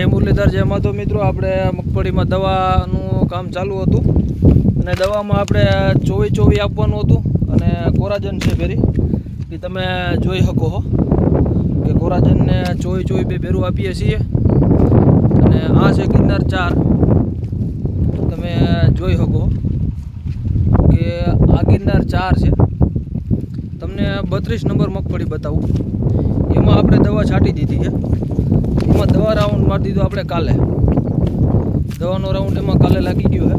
જય મુરલીધર, જય માધવ મિત્રો. આપણે મગફળીમાં દવાનું કામ ચાલુ હતું. અને દવામાં આપણે ચોવી ચોવી આપવાનું હતું. અને કોરાજન છે ભેરી. એ તમે જોઈ શકો હો. કે કોરાજનને ચોવી ચોવી બે ભેરું આપીએ છીએ. અને આ છે ગિરનાર ચાર. તમે જોઈ શકો કે આ ગિરનાર ચાર છે. તમને બત્રીસ નંબર મગફળી બતાવું. એમાં આપણે દવા છાંટી દીધી છે. એમાં દવા રાઉન્ડ મારી દીધો આપણે કાલે. દવાનો રાઉન્ડ એમાં કાલે લાગી ગયો છે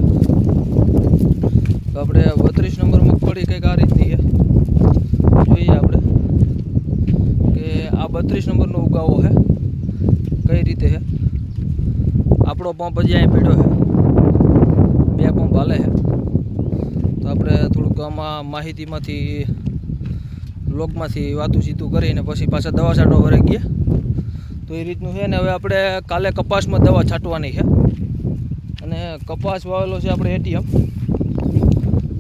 તો આપણે બત્રીસ નંબર મગફળી કંઈક આ રીતની છે જોઈએ આપણે કે આ બત્રીસ નંબરનો ઉગાવો છે કઈ રીતે છે આપણો પંપ હજી અહીં પીડ્યો છે બે પંપ હાલે છે તો આપણે થોડુંક આમાં માહિતીમાંથી લોકમાંથી વાતું સીતું કરીને પછી પાછા દવા છાંટો ભરાઈ ગયા. તો એ રીતનું છે ને હવે આપણે કાલે કપાસમાં દવા છાંટવાની છે. અને કપાસ વાવેલો છે આપણે એટીએમ.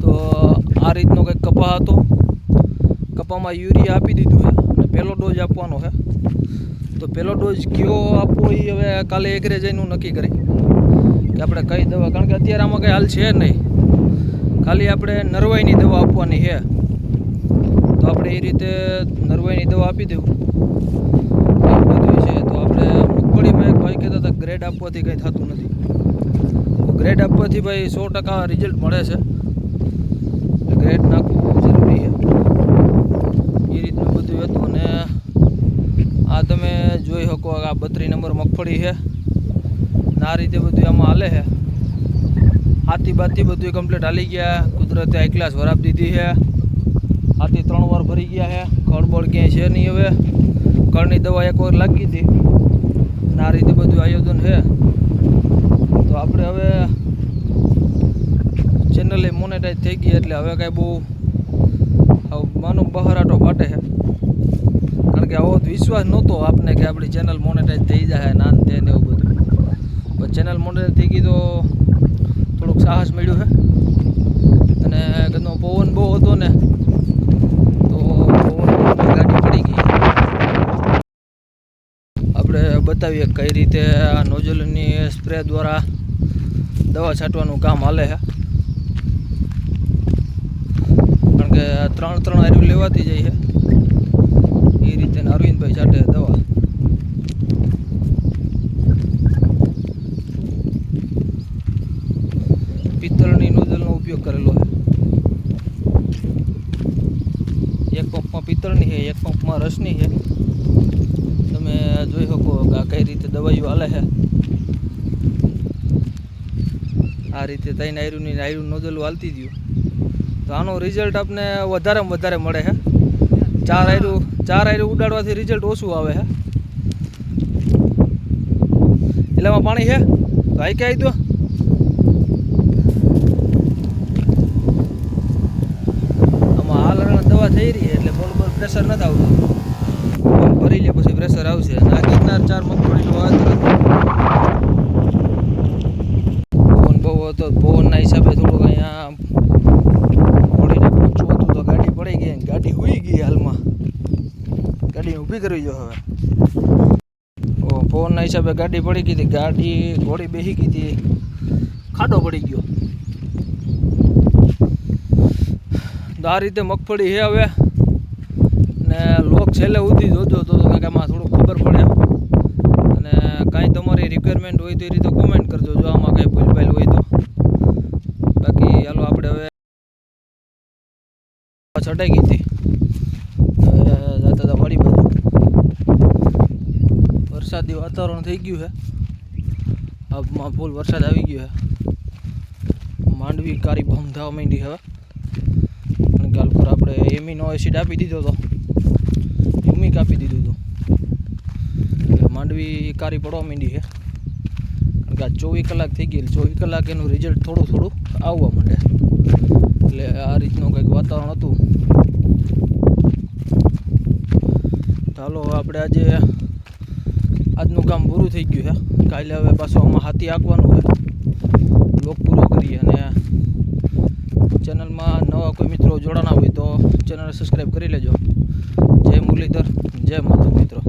તો આ રીતનો કંઈક કપા હતો. કપામાં યુરિયા આપી દીધું છે અને પહેલો ડોઝ આપવાનો છે. તો પહેલો ડોઝ કયો આપવો એ હવે કાલે એકરે જઈને નક્કી કરી. કે આપણે કઈ દવા, કારણ કે અત્યારે આમાં કંઈ હાલ છે નહીં. ખાલી આપણે નરવાઈની દવા આપવાની છે. તો આપણે એ રીતે નરવાઈની દવા આપી દેવું એવું બધું છે તો આપણે મગફળીમાં એક ભાઈ કહેતા હતા ગ્રેડ આપવાથી કંઈ થતું નથી. ગ્રેડ આપવાથી ભાઈ સો ટકા રિઝલ્ટ મળે છે. ગ્રેડ નાખવું જરૂરી છે. એ રીતનું બધું હતું અને આ તમે જોઈ શકો આ બત્રી નંબર મગફળી છે. આ રીતે બધું આમાં હાલે છે. હાથી બાતી બધું કમ્પ્લીટ હાલી ગયા. કુદરતે એક ક્લાસ વરાપ દીધી છે. હાથી ત્રણ વાર ભરી ગયા છે. ખળબળ ક્યાંય છે નહીં હવે. કળની દવા એક વાર લાગી હતી. ને આ રીતે બધું આયોજન છે. તો આપણે હવે ચેનલ મોનેટાઈઝ થઈ ગઈ એટલે હવે કાંઈ બહુ માનો બહારાટો ફાટે છે. કારણ કે આવો વિશ્વાસ નહોતો આપને કે આપણી ચેનલ મોનેટાઈઝ થઈ જાય નાન તે ને એવું બધું. પણ ચેનલ મોનેટાઈઝ થઈ ગઈ તો થોડુંક સાહસ મળ્યું છે અને ઘરનો પવન બહુ હતો ને તો પવનમાં ગાડી પડી ગઈ બતાવીએ કઈ રીતે આ નોઝલની સ્પ્રે દ્વારા દવા છાંટવાનું કામ હાલે છે. કારણ કે ત્રણ ત્રણ આરવી લેવાતી જાય છે. એ રીતે અરવિંદભાઈ છાંટે દવા. પિત્તળની નોઝલનો ઉપયોગ કરેલો છે. એક પંપમાં પિત્તળની છે, એક પંપમાં રસની છે. તમે જોઈ શકો કે આ કઈ રીતે દવાઈઓ હાલે છે. આ રીતે તૈન આયરુની નાયરું નોઝલું હાલતી ગયું. તો આનું રિઝલ્ટ આપને વધારેમાં વધારે મળે છે. ચાર આયરું ચાર આયરું ઉડાડવાથી રિઝલ્ટ ઓછું આવે છે. એમાં પાણી છે? તો આઈ કે આવી દો. આમાં હાલ દવા થઈ રહી એટલે એટલે બરોબર પ્રેશર નથી આવતું. પ્રેશર આવશે. આ ગિરનાર ચાર મગફળીનું હતું પવન બહુ હતો, પવનના હિસાબે થોડુંક અહીંયા પડીને પૂછવું હતું તો ગાડી પડી ગઈ. ગાડી હુઈ ગઈ હાલમાં. ગાડી ઊભી કરવી જો હવે. પવનના હિસાબે ગાડી પડી ગઈ હતી. ગાડી ઘોડી બેસી ગઈ હતી. ખાડો પડી ગયો. તો આ રીતે મગફળી છે હવે. છેલ્લે સુધી જોજો તો કે આમાં થોડું ખબર પડે. અને કાંઈ તમારી રિક્વાયરમેન્ટ હોય તો એ રીતે કોમેન્ટ કરજો, જો આમાં કાંઈ ભૂલભાઈ હોય તો. બાકી હાલો આપણે હવે છટાઈ ગઈ હતી. જતા હતા વાડી બાજુ વરસાદી વાતાવરણ થઈ ગયું છે. આબમાં ફૂલ વરસાદ આવી ગયો છે. માંડવી કારી ભમ થવા માંડી હવે. કારણ કે હાલ પર આપણે એમિનો એસિડ આપી દીધો હતો. હ્યુમિક આપી દીધું હતું એટલે માંડવી કારી પડવા માંડી છે. કારણ કે આ ચોવીસ કલાક થઈ ગઈ ચોવીસ કલાક એનું રિઝલ્ટ થોડું થોડું આવવા માંડે. એટલે આ રીતનું કંઈક વાતાવરણ હતું. ચાલો આપણે આજે આજનું કામ પૂરું થઈ ગયું છે. કાલે હવે પાછું આમાં હાથી આંકવાનું છે. લોક પૂરો કરીએ અને નવા કોઈ મિત્રો જોડાના હોય તો ચેનલને સબસ્ક્રાઈબ કરી લેજો. જય મુરલીધર, જય માધવ મિત્રો.